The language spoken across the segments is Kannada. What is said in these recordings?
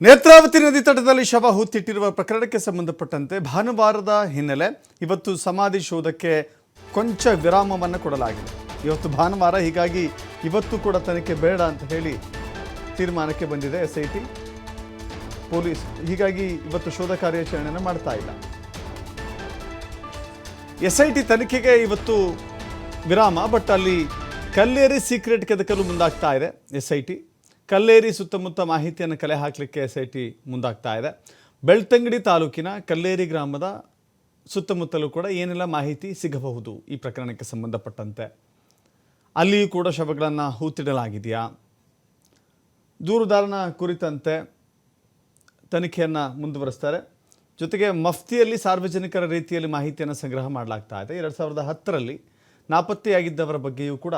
ನೇತ್ರಾವತಿ ನದಿ ತಟದಲ್ಲಿ ಶವ ಹೂತಿಟ್ಟಿರುವ ಪ್ರಕರಣಕ್ಕೆ ಸಂಬಂಧಪಟ್ಟಂತೆ ಭಾನುವಾರದ ಹಿನ್ನೆಲೆ ಇವತ್ತು ಸಮಾಧಿ ಶೋಧಕ್ಕೆ ಕೊಂಚ ವಿರಾಮವನ್ನು ಕೊಡಲಾಗಿದೆ. ಇವತ್ತು ಭಾನುವಾರ ಹೀಗಾಗಿ ಇವತ್ತು ಕೂಡ ತನಿಖೆ ಬೇಡ ಅಂತ ಹೇಳಿ ತೀರ್ಮಾನಕ್ಕೆ ಬಂದಿದೆ ಎಸ್ ಐ ಟಿ ಪೊಲೀಸ್ ಹೀಗಾಗಿ ಇವತ್ತು ಶೋಧ ಕಾರ್ಯಾಚರಣೆಯನ್ನು ಮಾಡ್ತಾ ಇಲ್ಲ. ಎಸ್ ಐ ಟಿ ತನಿಖೆಗೆ ಇವತ್ತು ವಿರಾಮ, ಬಟ್ ಅಲ್ಲಿ ಕಲ್ಲೇರಿ ಸೀಕ್ರೆಟ್ ಕೆದಕಲು ಮುಂದಾಗ್ತಾ ಇದೆ ಎಸ್ ಐ ಟಿ ಕಲ್ಲೇರಿ ಸುತ್ತಮುತ್ತ ಮಾಹಿತಿಯನ್ನು ಕಲೆ ಹಾಕಲಿಕ್ಕೆ ಎಸ್ ಐ ಟಿ ಮುಂದಾಗ್ತಾ ಇದೆ. ಬೆಳ್ತಂಗಡಿ ತಾಲೂಕಿನ ಕಲ್ಲೇರಿ ಗ್ರಾಮದ ಸುತ್ತಮುತ್ತಲೂ ಕೂಡ ಏನೆಲ್ಲ ಮಾಹಿತಿ ಸಿಗಬಹುದು ಈ ಪ್ರಕರಣಕ್ಕೆ ಸಂಬಂಧಪಟ್ಟಂತೆ? ಅಲ್ಲಿಯೂ ಕೂಡ ಶವಗಳನ್ನು ಹೂತಿಡಲಾಗಿದೆಯಾ? ದೂರುದಾರನ ಕುರಿತಂತೆ ತನಿಖೆಯನ್ನು ಮುಂದುವರೆಸ್ತಾರೆ. ಜೊತೆಗೆ ಮಫ್ತಿಯಲ್ಲಿ ಸಾರ್ವಜನಿಕರ ರೀತಿಯಲ್ಲಿ ಮಾಹಿತಿಯನ್ನು ಸಂಗ್ರಹ ಮಾಡಲಾಗ್ತಾ ಇದೆ. ಎರಡು ಸಾವಿರದ ಹತ್ತರಲ್ಲಿ ನಾಪತ್ತೆಯಾಗಿದ್ದವರ ಬಗ್ಗೆಯೂ ಕೂಡ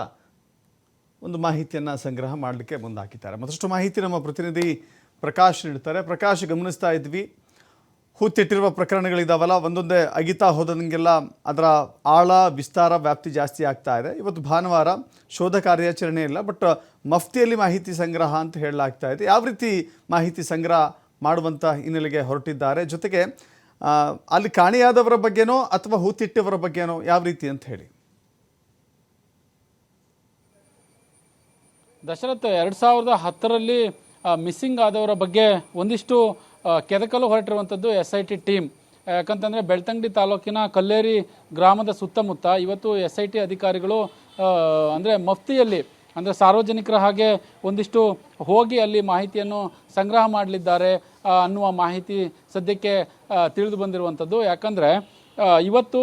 ಒಂದು ಮಾಹಿತಿಯನ್ನು ಸಂಗ್ರಹ ಮಾಡಲಿಕ್ಕೆ ಮುಂದಾಕಿದ್ದಾರೆ. ಮತ್ತಷ್ಟು ಮಾಹಿತಿ ನಮ್ಮ ಪ್ರತಿನಿಧಿ ಪ್ರಕಾಶ್ ನೀಡ್ತಾರೆ. ಪ್ರಕಾಶ್, ಗಮನಿಸ್ತಾ ಇದ್ವಿ. ಹೂತಿಟ್ಟಿರುವ ಪ್ರಕರಣಗಳಿದಾವಲ್ಲ, ಒಂದೊಂದೇ ಅಗಿತಾ ಹೋದಂಗೆಲ್ಲ ಅದರ ಆಳ, ವಿಸ್ತಾರ ವ್ಯಾಪ್ತಿ ಜಾಸ್ತಿ ಆಗ್ತಾ ಇದೆ. ಇವತ್ತು ಭಾನುವಾರ ಶೋಧ ಕಾರ್ಯಾಚರಣೆ ಇಲ್ಲ, ಬಟ್ ಮಫ್ತಿಯಲ್ಲಿ ಮಾಹಿತಿ ಸಂಗ್ರಹ ಅಂತ ಹೇಳಲಾಗ್ತಾ ಇದೆ. ಯಾವ ರೀತಿ ಮಾಹಿತಿ ಸಂಗ್ರಹ ಮಾಡುವಂಥ ಹಿನ್ನೆಲೆಗೆ ಹೊರಟಿದ್ದಾರೆ? ಜೊತೆಗೆ ಅಲ್ಲಿ ಕಾಣೆಯಾದವರ ಬಗ್ಗೆನೋ ಅಥವಾ ಹೂತಿಟ್ಟವರ ಬಗ್ಗೆನೋ ಯಾವ ರೀತಿ ಅಂತ ಹೇಳಿ. ದಶರಥ್ ಎರಡು ಸಾವಿರದ ಹತ್ತರಲ್ಲಿ ಮಿಸ್ಸಿಂಗ್ ಆದವರ ಬಗ್ಗೆ ಒಂದಿಷ್ಟು ಕೆದಕಲು ಹೊರಟಿರುವಂಥದ್ದು ಎಸ್ ಐ ಟಿ ಟೀಮ್ ಯಾಕಂತಂದರೆ ಬೆಳ್ತಂಗಡಿ ತಾಲೂಕಿನ ಕಲ್ಲೇರಿ ಗ್ರಾಮದ ಸುತ್ತಮುತ್ತ ಇವತ್ತು ಎಸ್ ಐ ಟಿ ಅಧಿಕಾರಿಗಳು ಅಂದರೆ ಮಫ್ತಿಯಲ್ಲಿ, ಅಂದರೆ ಸಾರ್ವಜನಿಕರ ಹಾಗೆ ಒಂದಿಷ್ಟು ಹೋಗಿ ಅಲ್ಲಿ ಮಾಹಿತಿಯನ್ನು ಸಂಗ್ರಹ ಮಾಡಲಿದ್ದಾರೆ ಅನ್ನುವ ಮಾಹಿತಿ ಸದ್ಯಕ್ಕೆ ತಿಳಿದು ಬಂದಿರುವಂಥದ್ದು. ಯಾಕಂದರೆ ಇವತ್ತು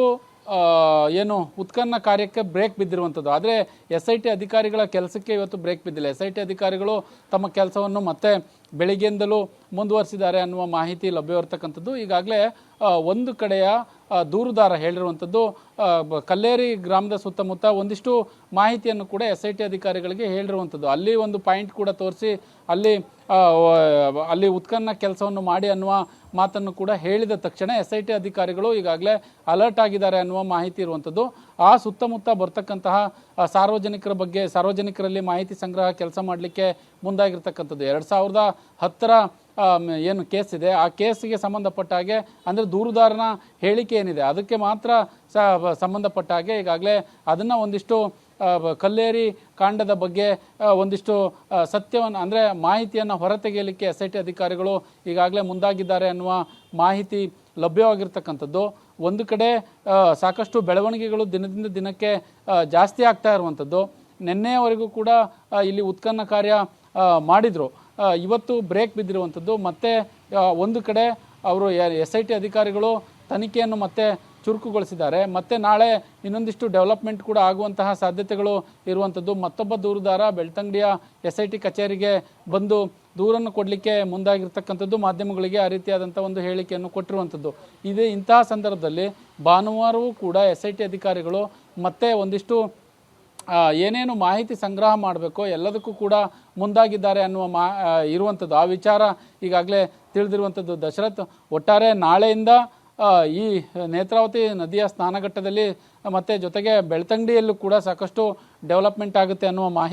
ಏನು ಉತ್ಕನ್ನ ಕಾರ್ಯಕ್ಕೆ ಬ್ರೇಕ್ ಬಿದ್ದಿರುವಂಥದ್ದು. ಆದರೆ ಎಸ್ ಐ ಟಿ ಅಧಿಕಾರಿಗಳ ಕೆಲಸಕ್ಕೆ ಇವತ್ತು ಬ್ರೇಕ್ ಬಿದ್ದಿಲ್ಲ. ಎಸ್ ಐ ಟಿ ಅಧಿಕಾರಿಗಳು ತಮ್ಮ ಕೆಲಸವನ್ನು ಮತ್ತೆ ಬೆಳಿಗ್ಗೆಯಿಂದಲೂ ಮುಂದುವರಿಸಿದ್ದಾರೆ ಅನ್ನುವ ಮಾಹಿತಿ ಲಭ್ಯವಿರ್ತಕ್ಕಂಥದ್ದು. ಈಗಾಗಲೇ ಒಂದು ಕಡೆಯ ದೂರುದಾರ ಹೇಳಿರುವಂಥದ್ದು ಕಲ್ಲೇರಿ ಗ್ರಾಮದ ಸುತ್ತಮುತ್ತ ಒಂದಿಷ್ಟು ಮಾಹಿತಿಯನ್ನು ಕೂಡ ಎಸ್ ಐ ಟಿ ಅಧಿಕಾರಿಗಳಿಗೆ ಹೇಳಿರುವಂಥದ್ದು. ಅಲ್ಲಿ ಒಂದು ಪಾಯಿಂಟ್ ಕೂಡ ತೋರಿಸಿ, ಅಲ್ಲಿ ಅಲ್ಲಿ ಉತ್ಖನ್ನ ಕೆಲಸವನ್ನು ಮಾಡಿ ಅನ್ನುವ ಮಾತನ್ನು ಕೂಡ ಹೇಳಿದ ತಕ್ಷಣ ಎಸ್ ಐ ಟಿ ಅಧಿಕಾರಿಗಳು ಈಗಾಗಲೇ ಅಲರ್ಟ್ ಆಗಿದ್ದಾರೆ ಅನ್ನುವ ಮಾಹಿತಿ ಇರುವಂಥದ್ದು. ಆ ಸುತ್ತಮುತ್ತ ಬರ್ತಕ್ಕಂತಹ ಸಾರ್ವಜನಿಕರ ಬಗ್ಗೆ, ಸಾರ್ವಜನಿಕರಲ್ಲಿ ಮಾಹಿತಿ ಸಂಗ್ರಹ ಕೆಲಸ ಮಾಡಲಿಕ್ಕೆ ಮುಂದಾಗಿರ್ತಕ್ಕಂಥದ್ದು. ಎರಡು ಸಾವಿರದ ಹತ್ತರ ಏನು ಕೇಸ್ ಇದೆ. ಆ ಕೇಸಿಗೆ ಸಂಬಂಧಪಟ್ಟ ಹಾಗೆ ಅಂದರೆ ದೂರುದಾರನ ಹೇಳಿಕೆ ಏನಿದೆ, ಅದಕ್ಕೆ ಮಾತ್ರ ಸ ಸಂಬಂಧಪಟ್ಟ ಹಾಗೆ ಈಗಾಗಲೇ ಅದನ್ನು ಒಂದಿಷ್ಟು ಕಲ್ಲೇರಿ ಕಾಂಡದ ಬಗ್ಗೆ ಒಂದಿಷ್ಟು ಸತ್ಯವನ್ನು ಅಂದರೆ ಮಾಹಿತಿಯನ್ನು ಹೊರತೆಗೆಯಲಿಕ್ಕೆ ಎಸ್ ಐ ಟಿ ಅಧಿಕಾರಿಗಳು ಈಗಾಗಲೇ ಮುಂದಾಗಿದ್ದಾರೆ ಅನ್ನುವ ಮಾಹಿತಿ ಲಭ್ಯವಾಗಿರ್ತಕ್ಕಂಥದ್ದು. ಒಂದು ಕಡೆ ಸಾಕಷ್ಟು ಬೆಳವಣಿಗೆಗಳು ದಿನದಿಂದ ದಿನಕ್ಕೆ ಜಾಸ್ತಿ ಆಗ್ತಾ ಇರುವಂಥದ್ದು. ನಿನ್ನೆಯವರೆಗೂ ಕೂಡ ಇಲ್ಲಿ ಉತ್ಖನನ ಕಾರ್ಯ ಮಾಡಿದರು. ಇವತ್ತು ಬ್ರೇಕ್ ಬಿದ್ದಿರುವಂಥದ್ದು. ಮತ್ತು ಒಂದು ಕಡೆ ಅವರು ಎಸ್ ಐ ಟಿ ಅಧಿಕಾರಿಗಳು ತನಿಖೆಯನ್ನು ಮತ್ತೆ ಚುರುಕುಗೊಳಿಸಿದ್ದಾರೆ. ಮತ್ತೆ ನಾಳೆ ಇನ್ನೊಂದಿಷ್ಟು ಡೆವಲಪ್ಮೆಂಟ್ ಕೂಡ ಆಗುವಂತಹ ಸಾಧ್ಯತೆಗಳು ಇರುವಂಥದ್ದು. ಮತ್ತೊಬ್ಬ ದೂರುದಾರ ಬೆಳ್ತಂಗಡಿಯ ಎಸ್ ಐ ಟಿ ಕಚೇರಿಗೆ ಬಂದು ದೂರನ್ನು ಕೊಡಲಿಕ್ಕೆ ಮುಂದಾಗಿರ್ತಕ್ಕಂಥದ್ದು ಮಾಧ್ಯಮಗಳಿಗೆ ಆ ರೀತಿಯಾದಂಥ ಒಂದು ಹೇಳಿಕೆಯನ್ನು ಕೊಟ್ಟಿರುವಂಥದ್ದು. ಇದೇ ಇಂತಹ ಸಂದರ್ಭದಲ್ಲಿ ಭಾನುವಾರವೂ ಕೂಡ ಎಸ್ ಐ ಟಿ ಅಧಿಕಾರಿಗಳು ಮತ್ತೆ ಒಂದಿಷ್ಟು ಏನೇನು ಮಾಹಿತಿ ಸಂಗ್ರಹ ಮಾಡಬೇಕೋ ಎಲ್ಲದಕ್ಕೂ ಕೂಡ ಮುಂದಾಗಿದ್ದಾರೆ ಅನ್ನುವ ಮಾ ಇರುವಂಥದ್ದು. ಆ ವಿಚಾರ ಈಗಾಗಲೇ ತಿಳಿದಿರುವಂಥದ್ದು ದಶರಥ್. ಒಟ್ಟಾರೆ ನಾಳೆಯಿಂದ ಈ ನೇತ್ರಾವತಿ ನದಿಯ ಸ್ನಾನಘಟ್ಟದಲ್ಲಿ ಮತ್ತು ಜೊತೆಗೆ ಬೆಳ್ತಂಗಡಿಯಲ್ಲೂ ಕೂಡ ಸಾಕಷ್ಟು ಡೆವಲಪ್ಮೆಂಟ್ ಆಗುತ್ತೆ ಅನ್ನುವ ಮಾಹಿತಿ